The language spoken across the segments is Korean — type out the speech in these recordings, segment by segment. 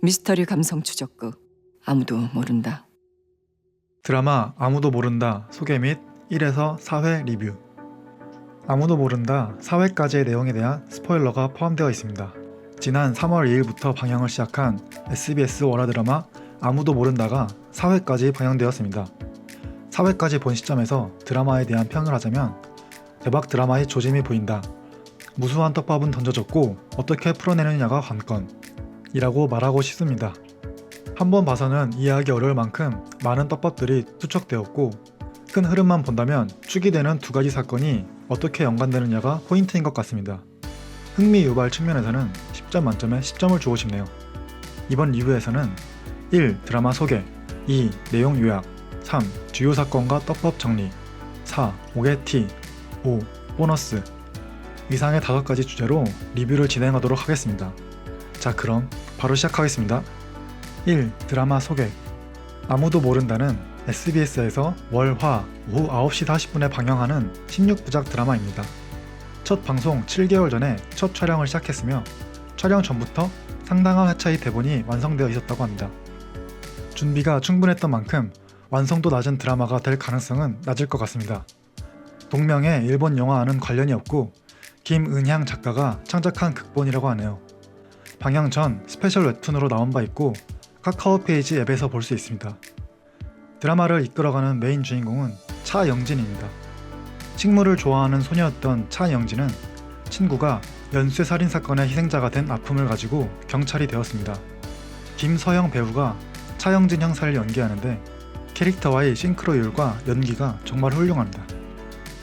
미스터리 감성 추적극 아무도 모른다. 드라마 아무도 모른다 소개 및 1에서 4회 리뷰 아무도 모른다 4회까지의 내용에 대한 스포일러가 포함되어 있습니다. 지난 3월 2일부터 방영을 시작한 SBS 월화 드라마 아무도 모른다가 4회까지 방영되었습니다. 4회까지 본 시점에서 드라마에 대한 평을 하자면 대박 드라마의 조짐이 보인다. 무수한 떡밥은 던져졌고 어떻게 풀어내느냐가 관건 이라고 말하고 싶습니다. 한번 봐서는 이해하기 어려울 만큼 많은 떡밥들이 투척되었고 큰 흐름만 본다면 축이 되는 두 가지 사건이 어떻게 연관되느냐가 포인트인 것 같습니다. 흥미 유발 측면에서는 10점 만점에 10점을 주고 싶네요. 이번 리뷰에서는 1. 드라마 소개 2. 내용 요약 3. 주요 사건과 떡밥 정리 4. 오게티 5. 보너스 이상의 다섯 가지 주제로 리뷰를 진행하도록 하겠습니다. 자 그럼 바로 시작하겠습니다. 1. 드라마 소개 아무도 모른다는 SBS에서 월, 화, 오후 9시 40분에 방영하는 16부작 드라마입니다. 첫 방송 7개월 전에 첫 촬영을 시작했으며 촬영 전부터 상당한 회차의 대본이 완성되어 있었다고 합니다. 준비가 충분했던 만큼 완성도 낮은 드라마가 될 가능성은 낮을 것 같습니다. 동명의 일본 영화와는 관련이 없고 김은향 작가가 창작한 극본이라고 하네요. 방영 전 스페셜 웹툰으로 나온 바 있고 카카오 페이지 앱에서 볼 수 있습니다. 드라마를 이끌어가는 메인 주인공은 차영진입니다. 식물을 좋아하는 소녀였던 차영진은 친구가 연쇄 살인 사건의 희생자가 된 아픔을 가지고 경찰이 되었습니다. 김서영 배우가 차영진 형사를 연기하는데 캐릭터와의 싱크로율과 연기가 정말 훌륭합니다.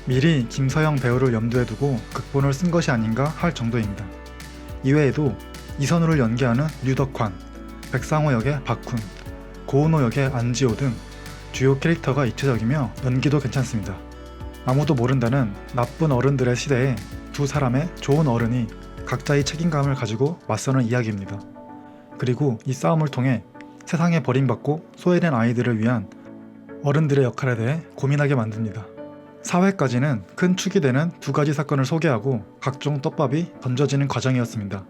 미리 김서영 배우를 염두에 두고 극본을 쓴 것이 아닌가 할 정도입니다. 이외에도 이선우를 연기하는 류덕환, 백상호 역의 박훈, 고은호 역의 안지호 등 주요 캐릭터가 입체적이며 연기도 괜찮습니다. 아무도 모른다는 나쁜 어른들의 시대에 두 사람의 좋은 어른이 각자의 책임감을 가지고 맞서는 이야기입니다. 그리고 이 싸움을 통해 세상에 버림받고 소외된 아이들을 위한 어른들의 역할에 대해 고민하게 만듭니다. 4회까지는 큰 축이 되는 두 가지 사건을 소개하고 각종 떡밥이 던져지는 과정이었습니다.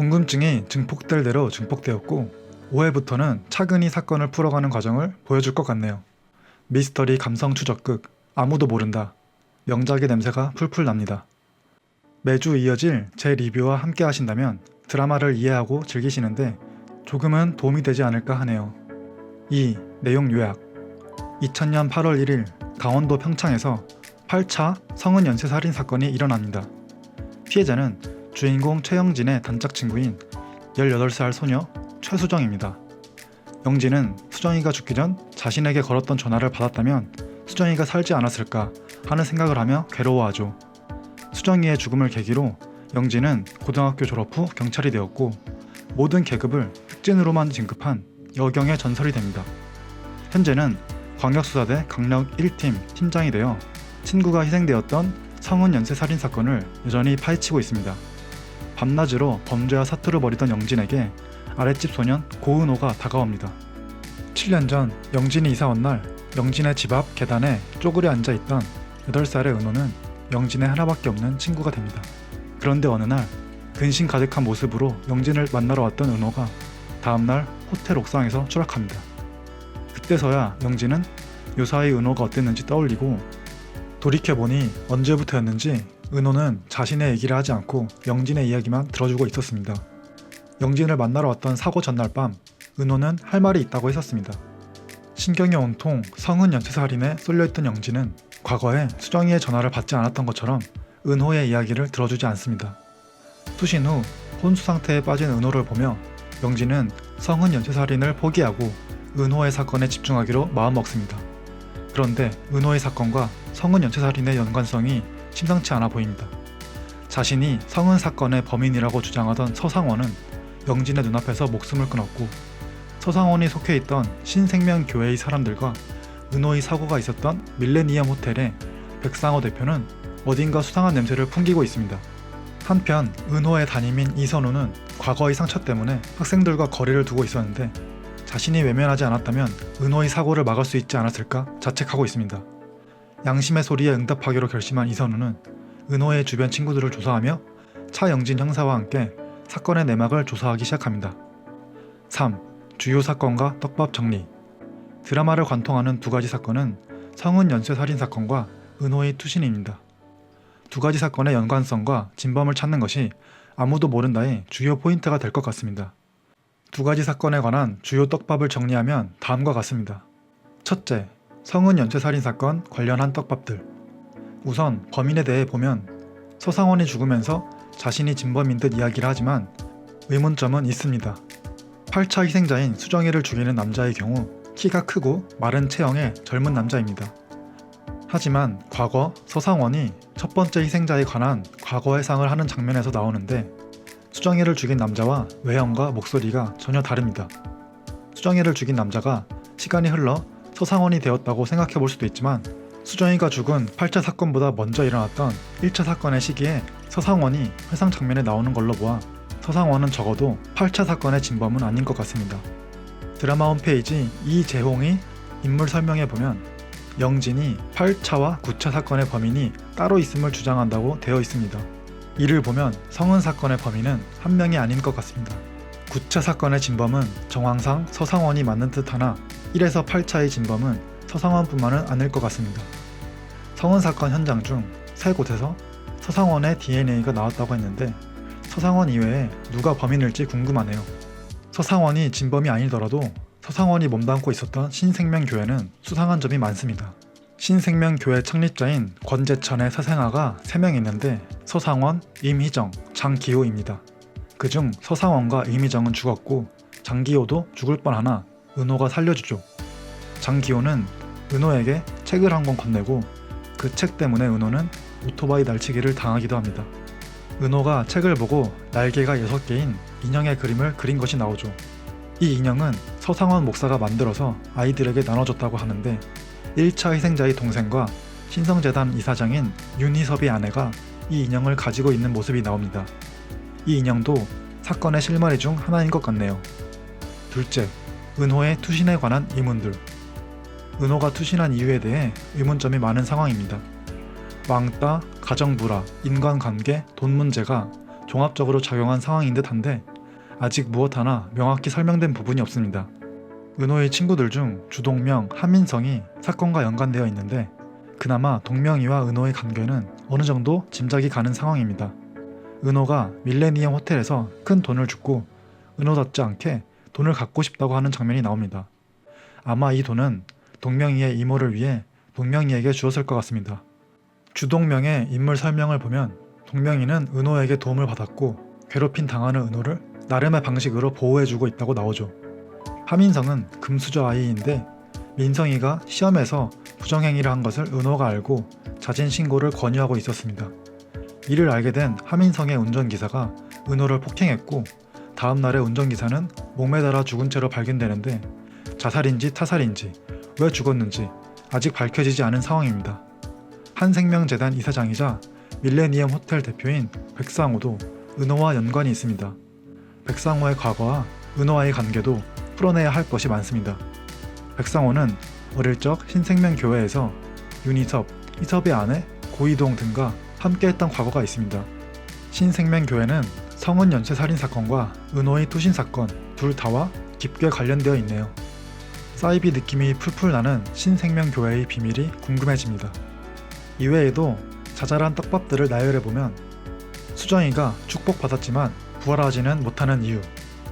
궁금증이 증폭될 대로 증폭되었고 5회부터는 차근히 사건을 풀어가는 과정을 보여줄 것 같네요. 미스터리 감성 추적극 아무도 모른다. 명작의 냄새가 풀풀 납니다. 매주 이어질 제 리뷰와 함께 하신다면 드라마를 이해하고 즐기시는데 조금은 도움이 되지 않을까 하네요. 2. 내용 요약 2000년 8월 1일 강원도 평창에서 8차 성은 연쇄 살인 사건이 일어납니다. 피해자는 주인공 최영진의 단짝 친구인 18살 소녀 최수정입니다. 영진은 수정이가 죽기 전 자신에게 걸었던 전화를 받았다면 수정이가 살지 않았을까 하는 생각을 하며 괴로워하죠. 수정이의 죽음을 계기로 영진은 고등학교 졸업 후 경찰이 되었고 모든 계급을 흑진으로만 진급한 여경의 전설이 됩니다. 현재는 광역수사대 강력 1팀 팀장이 되어 친구가 희생되었던 성은 연쇄 살인 사건을 여전히 파헤치고 있습니다. 밤낮으로 범죄와 사투를 벌이던 영진에게 아랫집 소년 고은호가 다가옵니다. 7년 전 영진이 이사 온 날 영진의 집 앞 계단에 쪼그려 앉아 있던 8살의 은호는 영진의 하나밖에 없는 친구가 됩니다. 그런데 어느 날 근심 가득한 모습으로 영진을 만나러 왔던 은호가 다음날 호텔 옥상에서 추락합니다. 그때서야 영진은 요사이 은호가 어땠는지 떠올리고 돌이켜보니 언제부터였는지 은호는 자신의 얘기를 하지 않고 영진의 이야기만 들어주고 있었습니다. 영진을 만나러 왔던 사고 전날 밤 은호는 할 말이 있다고 했었습니다. 신경이 온통 성은 연쇄살인에 쏠려있던 영진은 과거에 수정이의 전화를 받지 않았던 것처럼 은호의 이야기를 들어주지 않습니다. 투신 후 혼수 상태에 빠진 은호를 보며 영진은 성은 연쇄살인을 포기하고 은호의 사건에 집중하기로 마음먹습니다. 그런데 은호의 사건과 성은 연쇄살인의 연관성이 심상치 않아 보입니다. 자신이 성은 사건의 범인이라고 주장하던 서상원은 영진의 눈앞에서 목숨을 끊었고 서상원이 속해 있던 신생명교회의 사람들과 은호의 사고가 있었던 밀레니엄 호텔에 백상호 대표는 어딘가 수상한 냄새를 풍기고 있습니다. 한편 은호의 담임인 이선우는 과거의 상처 때문에 학생들과 거리를 두고 있었는데 자신이 외면하지 않았다면 은호의 사고를 막을 수 있지 않았을까 자책하고 있습니다. 양심의 소리에 응답하기로 결심한 이선우는 은호의 주변 친구들을 조사하며 차영진 형사와 함께 사건의 내막을 조사하기 시작합니다. 3. 주요 사건과 떡밥 정리 드라마를 관통하는 두 가지 사건은 성은 연쇄 살인 사건과 은호의 투신입니다. 두 가지 사건의 연관성과 진범을 찾는 것이 아무도 모른다의 주요 포인트가 될 것 같습니다. 두 가지 사건에 관한 주요 떡밥을 정리하면 다음과 같습니다. 첫째, 성은 연쇄 살인 사건 관련한 떡밥들. 우선 범인에 대해 보면 서상원이 죽으면서 자신이 진범인 듯 이야기를 하지만 의문점은 있습니다. 8차 희생자인 수정이를 죽이는 남자의 경우 키가 크고 마른 체형의 젊은 남자입니다. 하지만 과거 서상원이 첫 번째 희생자에 관한 과거의 상을 하는 장면에서 나오는데 수정이를 죽인 남자와 외형과 목소리가 전혀 다릅니다. 수정이를 죽인 남자가 시간이 흘러 서상원이 되었다고 생각해 볼 수도 있지만 수정이가 죽은 8차 사건보다 먼저 일어났던 1차 사건의 시기에 서상원이 회상 장면에 나오는 걸로 보아 서상원은 적어도 8차 사건의 진범은 아닌 것 같습니다. 드라마 홈페이지 이재홍의 인물 설명에 보면 영진이 8차와 9차 사건의 범인이 따로 있음을 주장한다고 되어 있습니다. 이를 보면 성은 사건의 범인은 한 명이 아닌 것 같습니다. 9차 사건의 진범은 정황상 서상원이 맞는 듯 하나 1에서 8차의 진범은 서상원뿐만은 아닐 것 같습니다. 성은 사건 현장 중 세 곳에서 서상원의 DNA가 나왔다고 했는데 서상원 이외에 누가 범인일지 궁금하네요. 서상원이 진범이 아니더라도 서상원이 몸담고 있었던 신생명교회는 수상한 점이 많습니다. 신생명교회 창립자인 권재천의 사생아가 3명 있는데 서상원, 임희정, 장기호입니다. 그중 서상원과 임희정은 죽었고 장기호도 죽을 뻔하나 은호가 살려주죠. 장기호는 은호에게 책을 한 권 건네고 그 책 때문에 은호는 오토바이 날치기를 당하기도 합니다. 은호가 책을 보고 날개가 6개인 인형의 그림을 그린 것이 나오죠. 이 인형은 서상원 목사가 만들어서 아이들에게 나눠줬다고 하는데 1차 희생자의 동생과 신성재단 이사장인 윤희섭의 아내가 이 인형을 가지고 있는 모습이 나옵니다. 이 인형도 사건의 실마리 중 하나인 것 같네요. 둘째, 은호의 투신에 관한 의문들. 은호가 투신한 이유에 대해 의문점이 많은 상황입니다. 왕따, 가정불화, 인간관계, 돈 문제가 종합적으로 작용한 상황인 듯한데 아직 무엇 하나 명확히 설명된 부분이 없습니다. 은호의 친구들 중 주동명, 한민성이 사건과 연관되어 있는데 그나마 동명이와 은호의 관계는 어느 정도 짐작이 가는 상황입니다. 은호가 밀레니엄 호텔에서 큰 돈을 줬고 은호답지 않게 돈을 갖고 싶다고 하는 장면이 나옵니다. 아마 이 돈은 동명이의 이모를 위해 동명이에게 주었을 것 같습니다. 주동명의 인물 설명을 보면 동명이는 은호에게 도움을 받았고 괴롭힌 당하는 은호를 나름의 방식으로 보호해주고 있다고 나오죠. 하민성은 금수저 아이인데 민성이가 시험에서 부정행위를 한 것을 은호가 알고 자진 신고를 권유하고 있었습니다. 이를 알게 된 하민성의 운전기사가 은호를 폭행했고 다음 날에 운전기사는 목매달아 죽은 채로 발견되는데 자살인지 타살인지 왜 죽었는지 아직 밝혀지지 않은 상황입니다. 한생명재단 이사장이자 밀레니엄 호텔 대표인 백상호도 은호와 연관이 있습니다. 백상호의 과거와 은호와의 관계도 풀어내야 할 것이 많습니다. 백상호는 어릴 적 신생명교회에서 윤희섭, 희섭의 아내 고이동 등과 함께했던 과거가 있습니다. 신생명교회는 성은 연쇄 살인 사건과 은호의 투신 사건 둘 다와 깊게 관련되어 있네요. 사이비 느낌이 풀풀 나는 신생명교회의 비밀이 궁금해집니다. 이외에도 자잘한 떡밥들을 나열해보면 수정이가 축복받았지만 부활하지는 못하는 이유,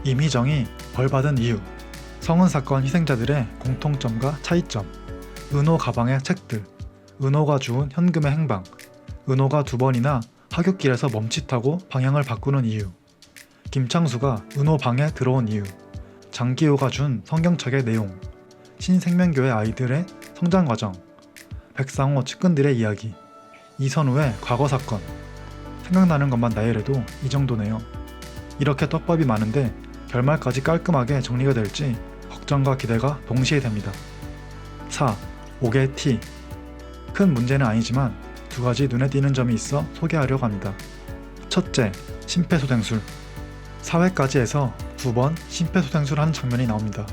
임희정이 벌받은 이유, 성은 사건 희생자들의 공통점과 차이점, 은호 가방의 책들, 은호가 주운 현금의 행방, 은호가 두 번이나 하굣길에서 멈칫하고 방향을 바꾸는 이유, 김창수가 은호 방에 들어온 이유, 장기호가 준 성경책의 내용, 신생명교회 아이들의 성장 과정, 백상호 측근들의 이야기, 이선우의 과거 사건. 생각나는 것만 나열해도 이 정도네요. 이렇게 떡밥이 많은데 결말까지 깔끔하게 정리가 될지 걱정과 기대가 동시에 됩니다. 4. 옥의 T. 큰 문제는 아니지만 두 가지 눈에 띄는 점이 있어 소개하려고 합니다. 첫째, 심폐소생술. 4회까지 해서 두 번 심폐소생술 하는 장면이 나옵니다.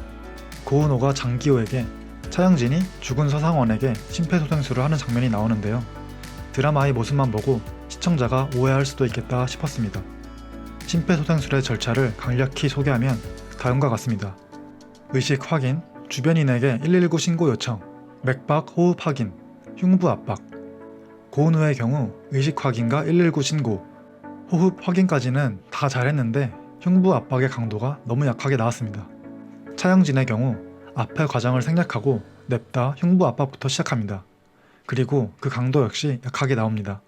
고은호가 장기호에게 차영진이 죽은 서상원에게 심폐소생술을 하는 장면이 나오는데요. 드라마의 모습만 보고 시청자가 오해할 수도 있겠다 싶었습니다. 심폐소생술의 절차를 간략히 소개하면 다음과 같습니다. 의식 확인, 주변인에게 119 신고 요청, 맥박 호흡 확인, 흉부 압박. 고온 후의 경우 의식 확인과 119 신고, 호흡 확인까지는 다 잘했는데 흉부 압박의 강도가 너무 약하게 나왔습니다. 차영진의 경우 앞의 과정을 생략하고 냅다 흉부 압박부터 시작합니다. 그리고 그 강도 역시 약하게 나옵니다.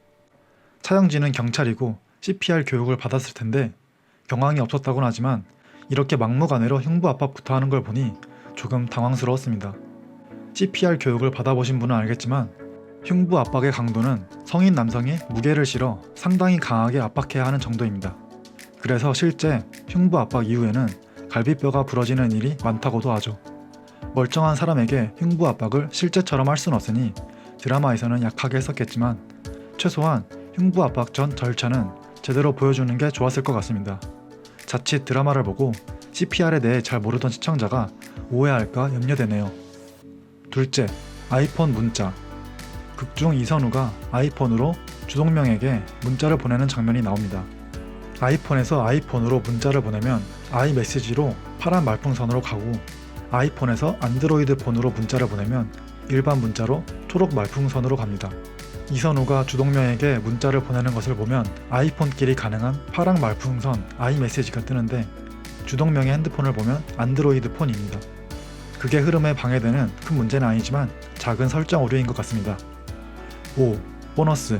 차영진은 경찰이고 CPR 교육을 받았을 텐데 경황이 없었다곤 하지만 이렇게 막무가내로 흉부 압박부터 하는 걸 보니 조금 당황스러웠습니다. CPR 교육을 받아보신 분은 알겠지만 흉부 압박의 강도는 성인 남성이 무게를 실어 상당히 강하게 압박해야 하는 정도입니다. 그래서 실제 흉부 압박 이후에는 갈비뼈가 부러지는 일이 많다고도 하죠. 멀쩡한 사람에게 흉부 압박을 실제처럼 할 수는 없으니 드라마에서는 약하게 했었겠지만 최소한 흉부 압박 전 절차는 제대로 보여주는 게 좋았을 것 같습니다. 자칫 드라마를 보고 CPR에 대해 잘 모르던 시청자가 오해할까 염려되네요. 둘째, 아이폰 문자. 극중 이선우가 아이폰으로 주동명에게 문자를 보내는 장면이 나옵니다. 아이폰에서 아이폰으로 문자를 보내면 아이메시지로 파란 말풍선으로 가고 아이폰에서 안드로이드 폰으로 문자를 보내면 일반 문자로 초록 말풍선으로 갑니다. 이선우가 주동명에게 문자를 보내는 것을 보면 아이폰끼리 가능한 파랑 말풍선 아이메시지가 뜨는데 주동명의 핸드폰을 보면 안드로이드 폰입니다. 그게 흐름에 방해되는 큰 문제는 아니지만 작은 설정 오류인 것 같습니다. 5. 보너스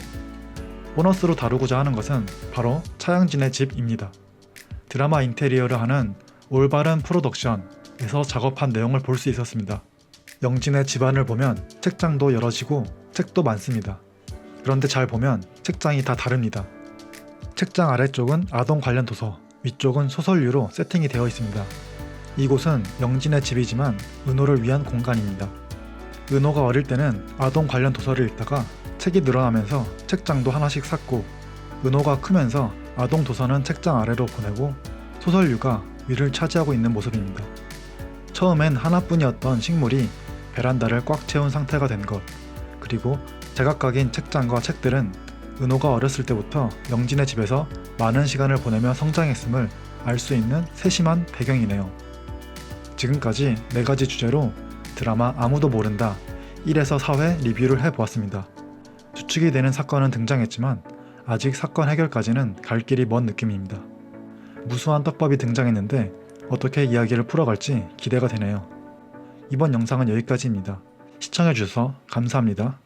보너스로 다루고자 하는 것은 바로 차양진의 집입니다. 드라마 인테리어를 하는 올바른 프로덕션에서 작업한 내용을 볼 수 있었습니다. 영진의 집안을 보면 책장도 열어지고 책도 많습니다. 그런데 잘 보면 책장이 다 다릅니다. 책장 아래쪽은 아동 관련 도서, 위쪽은 소설류로 세팅이 되어 있습니다. 이곳은 영진의 집이지만 은호를 위한 공간입니다. 은호가 어릴 때는 아동 관련 도서를 읽다가 책이 늘어나면서 책장도 하나씩 샀고 은호가 크면서 아동 도서는 책장 아래로 보내고 소설류가 위를 차지하고 있는 모습입니다. 처음엔 하나뿐이었던 식물이 베란다를 꽉 채운 상태가 된 것, 그리고 제각각인 책장과 책들은 은호가 어렸을 때부터 영진의 집에서 많은 시간을 보내며 성장했음을 알 수 있는 세심한 배경이네요. 지금까지 네 가지 주제로 드라마 아무도 모른다 1에서 4회 리뷰를 해보았습니다. 추측이 되는 사건은 등장했지만 아직 사건 해결까지는 갈 길이 먼 느낌입니다. 무수한 떡밥이 등장했는데 어떻게 이야기를 풀어갈지 기대가 되네요. 이번 영상은 여기까지입니다. 시청해주셔서 감사합니다.